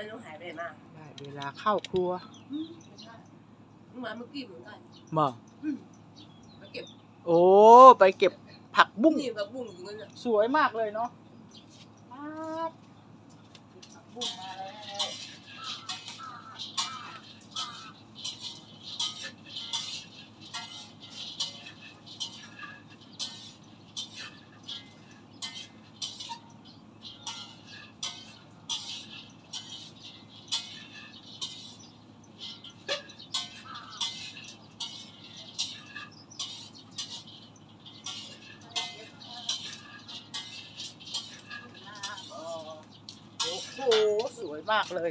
ไม่ต้องหายไปไหนมากได้เวลาเข้าครัวอืมไม่ใช่เมื่อวานเมื่อกี้เหมือนกันมาอืมมาเก็บโอ้ ไปเก็บผักบุ้งนี่กับบุ้งอยู่นั่นน่ะสวยมากเลยเนาะป๊าดเก็บผักบุ้งมาแล้ว มากเลย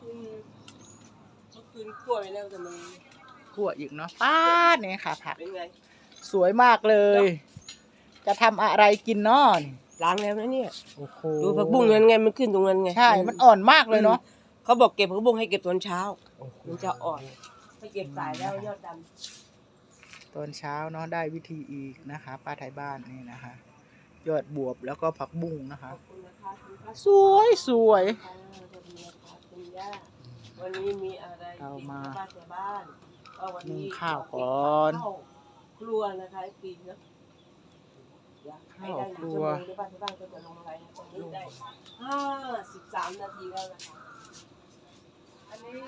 คืนเมื่อคืนกล้วยแล้วแต่มันขั่วอีกเนาะป้าดเนี่ยค่ะผักเป็นไง สวยมากเลย จะทำอะไรกินเนาะนี่ล้างแล้วนะเนี่ย โอ้โหดูผักบุ้งนั้นไงมันขึ้นตรงนั้นไงใช่ มันอ่อนมากเลยเนาะเขาบอกเก็บผักบุ้งให้เก็บตอนเช้า โอ้โหมันจะอ่อนถ้าเก็บสายแล้วยอดดตอนเช้าเนาะได้วิธีอีกนะคะป้าไทยบ้านนี่นะคะ ยอดบวบแล้วก็ผักบุ้งนะำขคะ อบคุณนะคะคุณป้าสวยสวยค่ะสวัสดีนะคะคุณย่าวันนี้มีอะไรเอามากินบ้านแต่บ้านก็วันนี้นึ่งข้าวก่อน ข้าวครัวนะคะปีนเนาะอยากให้ได้หนึ่งชั่วโมงที่บ้านที่บ้านก็จะลงอะไรนะตอนนี้ได้ห้าสิบสามนาทีแล้วนะคะอันนี้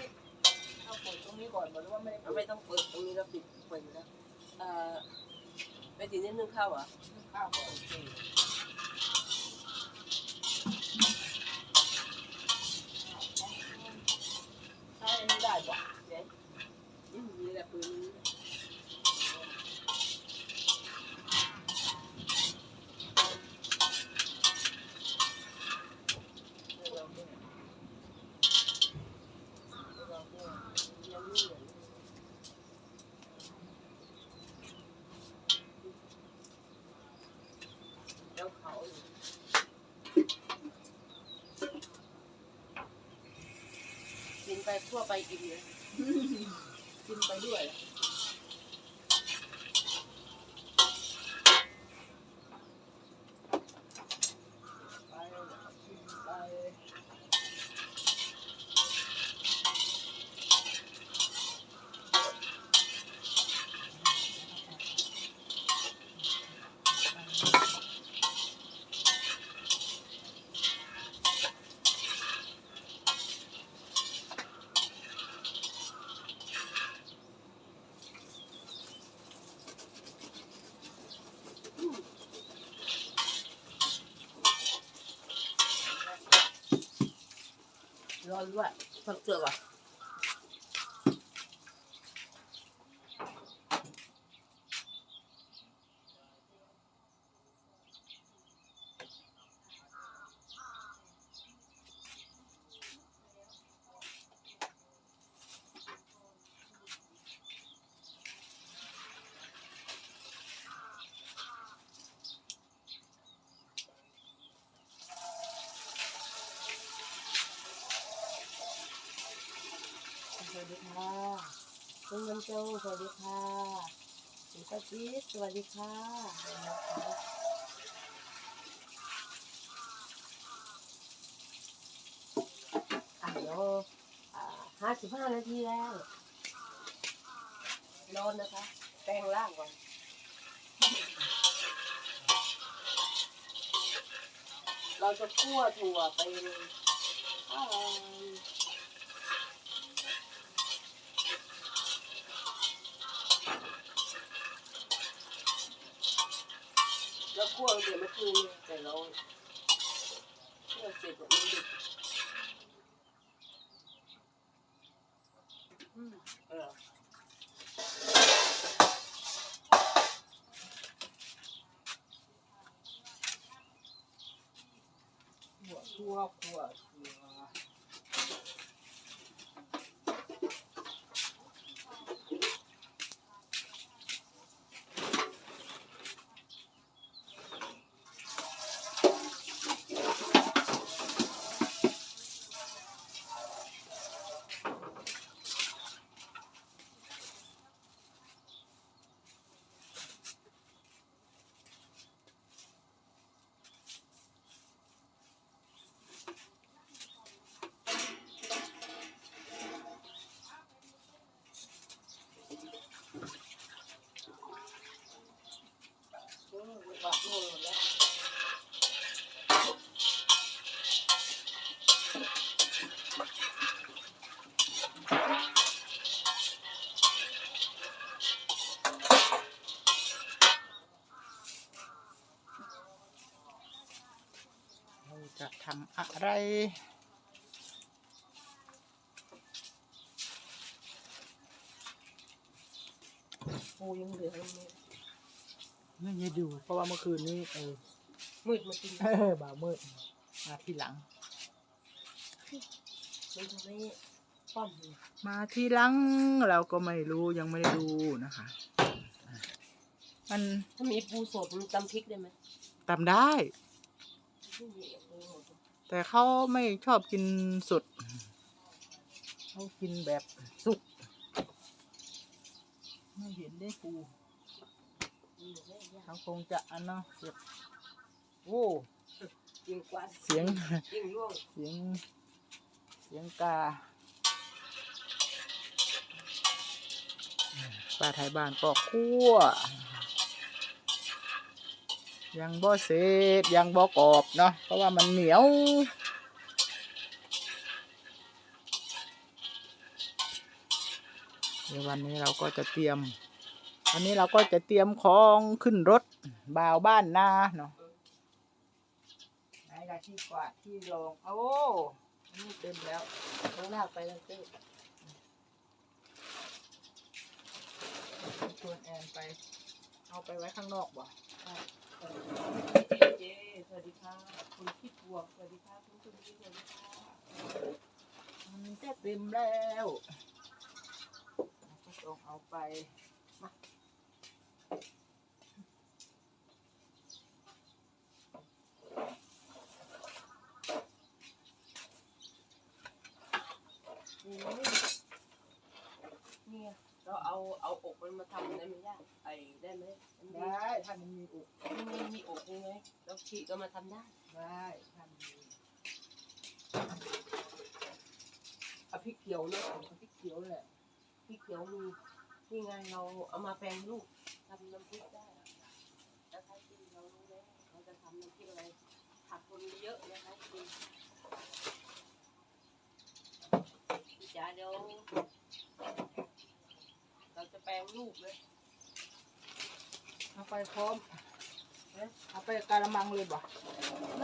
เอาผลตรงนี้ก่อนหรือว่าไม่เอาไม่ต้องเปิดตรงนี้แล้วปิดเปิดอยู่แล้วเอ่อไปถึงนิดนึงข้าวเหรอะข้าวก่อน ใช่ไม่ได้บอกเจ๊อืมนี่แหละปืนนี้ แล้วเขากินไป ทั่วไปกินเลยกินไปด้วย ด้วยฟักเสือกอะสวัส ดีค่ะคุณบรรจงสวัสดีค่ะคุณป้าจี๊ดสวัสดีค่ะอะเดี๋ยวห้าสิบห้านาทีแล้วนอนนะคะ แปลงร่างก่อนเราจะคั่วถั่วไป แล้วคั่วเดี๋ยวมื่อคืนแต่เราคั่อเสร็จเนี่ยมันดึกอืมเออขั่วคั่วคั่ว อะไรปูยังเหลืออยู่เลยไม่ได้ดูเพราะว่าเมื่อคืนนี้เออมืดมากินเออบ่าวมืดมาทีหลัง มันทำให้ป้อมเนี่ยมาทีหลังเราก็ไม่รู้ยังไม่ได้ดูนะคะอะมันถ้ามีปูสดมันตำพริกได้ไหมตำได้ ไม่มีเอาไปหมด แต่เขาไม่ชอบกินสดเขากินแบบสุก ไม่เห็นได้ปูเขาคงจะอันเนาะเก็บโอ้เสียงยิงร่วงเสียงเสียงกาป้าไทยบ้านก็คั่ว ยังบ่เสร็จยังบ่กรอบเนาะเพราะว่ามันเหนียว เดี๋ยววันนี้เราก็จะเตรียมวันนี้เราก็จะเตรียมของขึ้นรถบ่าวบ้านนาเนาะไหนละที่กวาดที่รองโอ้นี่เต็มแล้วต้องลากไปแล้วก็ชวนแอนไป เอาไปไว้ข้างนอกบ่ เจเจสวัสดีค่ะคุณพี่บวกสวัสดีค่ะคุณคุณพี่สวัสดีค่ะมันจะเต็มแล้วก็ต้องเอาไปนี่ไงเนี่ย เราเอาเอาอกมันมาทำได้ไหมย่าไอ้ได้ไหมมันมีได้ถ้ามันมีอุมันมีมีอกใช่ไหมแล้วฉีกก็มาทำได้ได้ถ้ามันมีเอาพริกเขียวเนอะเอาพริกเขียวแหละพริกเขียวมีนี่ไงเราเอามาแปลงรูปทำน้ำพริกได้แล้วใครกินเรารู้แล้วเราจะทำน้ำพริกอะไรผักคนเยอะนะคะกินพี่จ๋าเดี๋ยวเราจะแปลงรูปเลยเอาไปพร้อมเอ๊ะเอาไปกะละมังเลยบ่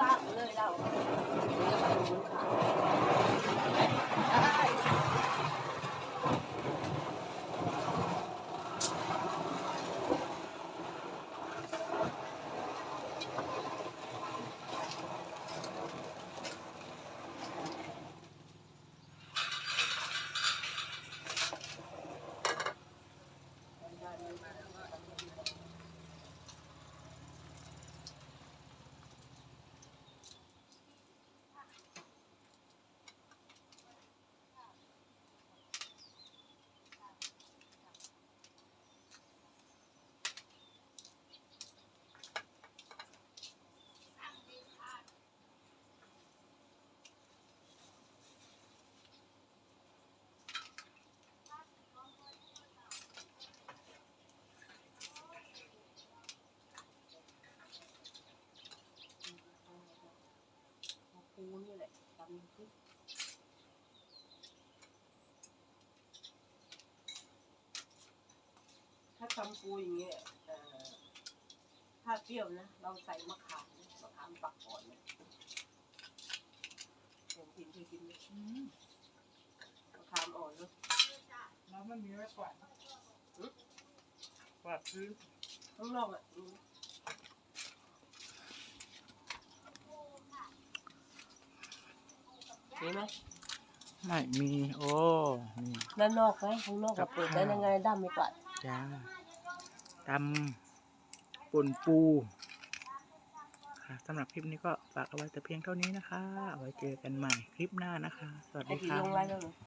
ลากเลยเราเดี๋ยวไปดูบนขา เอาปูนี่แหละทำน้ำพริกถ้าทำปูอย่างเงี้ยเอ่อถ้าเปรี้ยวนะ เราใส่มะขามนะมะขามปักก่อนนะเห็นกินเคยกินไหมอืมมะขามอ่อนเนอะเราไม่มีไว้กวาดกวาดพื้นข้างนอกอะ มมีไหมไม่มีโอ้นี่ด้านนอกไหมข้างนอกครัก็บเปิดได้ยังไงด้ามไม่กวาดจ้าตำป่นปูค่ะสำหรับคลิปนี้ก็ฝากเอาไว้แต่เพียงเท่านี้นะคะ เอาไว้เจอกันใหม่คลิปหน้านะคะ สวัสไอ้ดีที่ค่ะ ลงไว้แล้วเหรอ